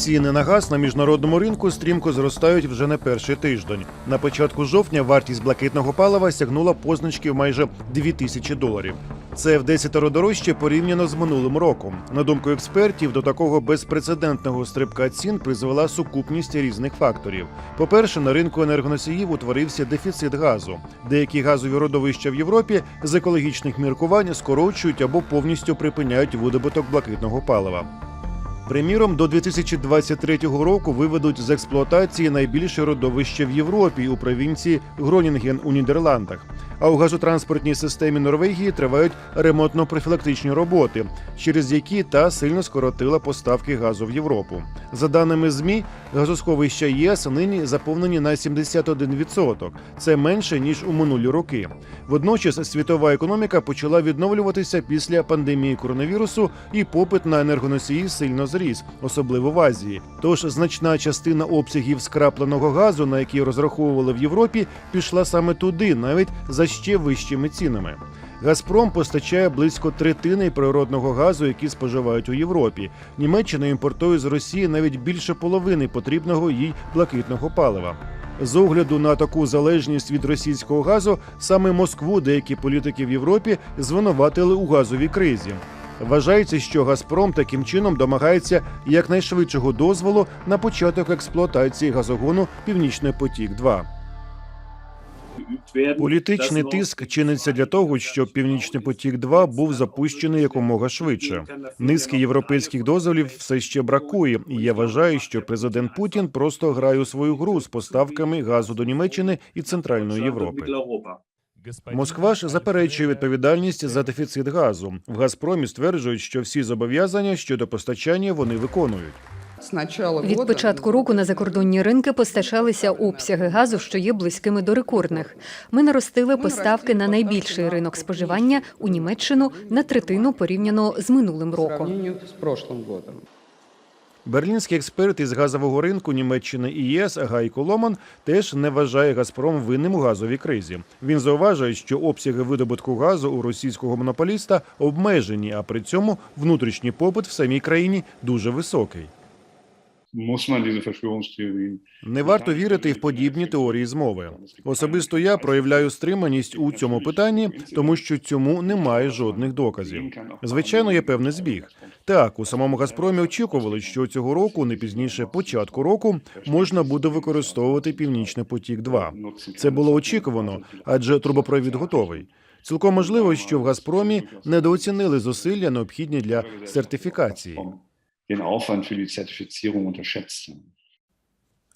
Ціни на газ на міжнародному ринку стрімко зростають вже не перший тиждень. На початку жовтня вартість блакитного палива сягнула позначки в майже 2000 доларів. Це в десятеро дорожче порівняно з минулим роком. На думку експертів, до такого безпрецедентного стрибка цін призвела сукупність різних факторів. По-перше, на ринку енергоносіїв утворився дефіцит газу. Деякі газові родовища в Європі з екологічних міркувань скорочують або повністю припиняють видобуток блакитного палива. Приміром, до 2023 року виведуть з експлуатації найбільше родовище в Європі у провінції Гронінген у Нідерландах. А у газотранспортній системі Норвегії тривають ремонтно-профілактичні роботи, через які та сильно скоротила поставки газу в Європу. За даними ЗМІ, газосховища ЄС нині заповнені на 71%. Це менше ніж у минулі роки. Водночас світова економіка почала відновлюватися після пандемії коронавірусу, і попит на енергоносії сильно зріс, особливо в Азії. Тож значна частина обсягів скрапленого газу, на які розраховували в Європі, пішла саме туди, навіть за ще вищими цінами. Газпром постачає близько третини природного газу, який споживають у Європі. Німеччина імпортує з Росії навіть більше половини потрібного їй блакитного палива. З огляду на таку залежність від російського газу, саме Москву деякі політики в Європі звинуватили у газовій кризі. Вважається, що Газпром таким чином домагається якнайшвидшого дозволу на початок експлуатації газогону Північний потік 2 Політичний тиск чиниться для того, щоб Північний потік 2 був запущений якомога швидше. Низки європейських дозволів все ще бракує, і я вважаю, що президент Путін просто грає у свою гру з поставками газу до Німеччини і Центральної Європи. Москва ж заперечує відповідальність за дефіцит газу. В Газпромі стверджують, що всі зобов'язання щодо постачання вони виконують. Від початку року на закордонні ринки постачалися обсяги газу, що є близькими до рекордних. Ми наростили поставки на найбільший ринок споживання у Німеччину на третину порівняно з минулим роком. Берлінський експерт із газового ринку Німеччини і ЄС Гайко Ломан теж не вважає Газпром винним у газовій кризі. Він зауважує, що обсяги видобутку газу у російського монополіста обмежені, а при цьому внутрішній попит в самій країні дуже високий. Не варто вірити в подібні теорії змови. Особисто я проявляю стриманість у цьому питанні, тому що цьому немає жодних доказів. Звичайно, є певний збіг. Так, у самому Газпромі очікували, що цього року, не пізніше початку року, можна буде використовувати Північний потік 2 Це було очікувано, адже трубопровід готовий. Цілком можливо, що в Газпромі недооцінили зусилля, необхідні для сертифікації. Den Aufwand für die Zertifizierung unterschätzt.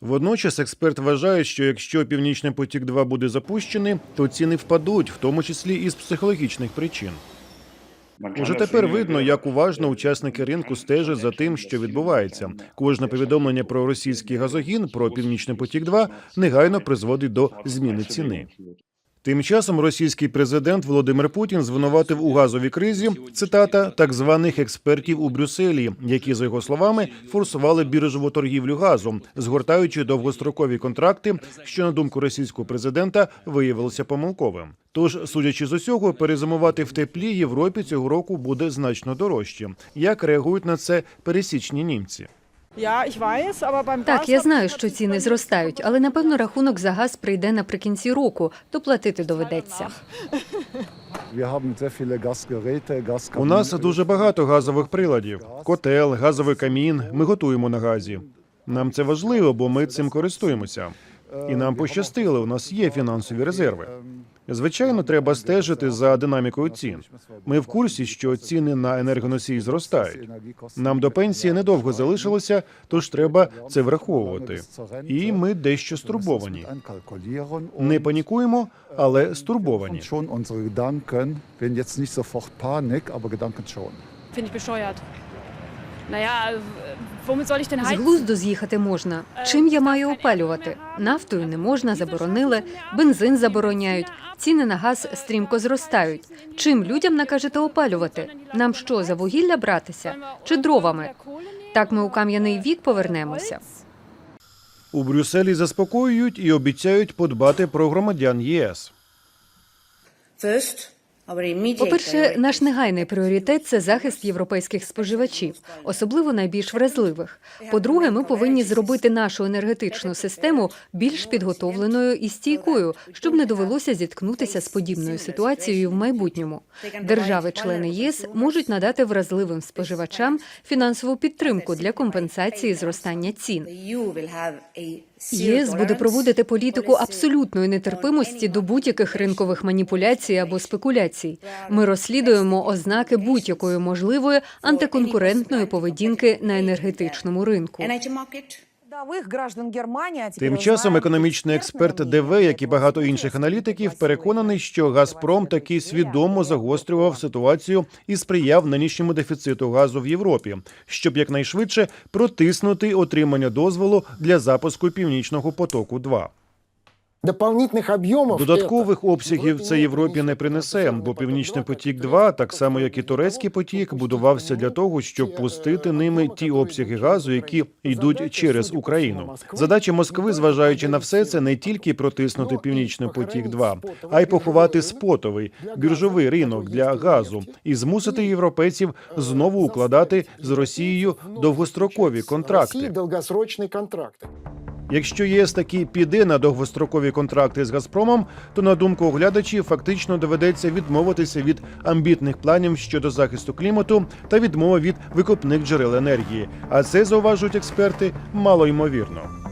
Водночас експерт вважає, що якщо Північний потік 2 буде запущений, то ціни впадуть, в тому числі із психологічних причин. Уже тепер видно, як уважно учасники ринку стежать за тим, що відбувається. Кожне повідомлення про російський газогін про Північний потік 2 негайно призводить до зміни ціни. Тим часом російський президент Володимир Путін звинуватив у газовій кризі цитата так званих експертів у Брюсселі, які за його словами форсували біржову торгівлю газом, згортаючи довгострокові контракти, що на думку російського президента виявилося помилковим. Тож, судячи з усього, перезимувати в теплі Європі цього року буде значно дорожче. Як реагують на це пересічні німці? Ja, ich weiß, Так, я знаю, що ціни зростають, але напевно рахунок за газ прийде наприкінці року, то платити доведеться. У нас дуже багато газових приладів: котел, газовий камін. Ми готуємо на газі. Нам це важливо, бо ми цим користуємося. І нам пощастило. У нас є фінансові резерви. Звичайно, треба стежити за динамікою цін. Ми в курсі, що ціни на енергоносії зростають. Нам до пенсії недовго залишилося, тож треба це враховувати. І ми дещо стурбовані. Не панікуємо, але стурбовані. Gedanken, wenn jetzt nicht. З глузду з'їхати можна. Чим я маю опалювати? Нафтою не можна, заборонили, бензин забороняють. Ціни на газ стрімко зростають. Чим людям накажете опалювати? Нам що за вугілля братися? Чи дровами? Так ми у кам'яний вік повернемося. У Брюсселі заспокоюють і обіцяють подбати про громадян ЄС. First, По-перше, наш негайний пріоритет це захист європейських споживачів, особливо найбільш вразливих. По-друге, ми повинні зробити нашу енергетичну систему більш підготовленою і стійкою, щоб не довелося зіткнутися з подібною ситуацією в майбутньому. Держави-члени ЄС можуть надати вразливим споживачам фінансову підтримку для компенсації зростання цін. ЄС буде проводити політику абсолютної нетерпимості до будь-яких ринкових маніпуляцій або спекуляцій. Ми розслідуємо ознаки будь-якої можливої антиконкурентної поведінки на енергетичному ринку. Тим часом економічний експерт ДВ, як і багато інших аналітиків, переконаний, що Газпром таки свідомо загострював ситуацію і сприяв нинішньому дефіциту газу в Європі, щоб якнайшвидше протиснути отримання дозволу для запуску північного потоку. 2 дополнительных объемов. Додаткових обсягів це Європі не принесе, бо Північний потік 2 так само як і турецький потік, будувався для того, щоб пустити ними ті обсяги газу, які йдуть через Україну. Задача Москви, зважаючи на все це, не тільки протиснути Північний потік 2 а й поховати спотовий біржовий ринок для газу і змусити європейців знову укладати з Росією довгострокові контракти. Якщо ЄС таки піде на довгострокові контракти з Газпромом, то на думку оглядачів фактично доведеться відмовитися від амбітних планів щодо захисту клімату та відмови від викопних джерел енергії. А це зауважують експерти малоймовірно.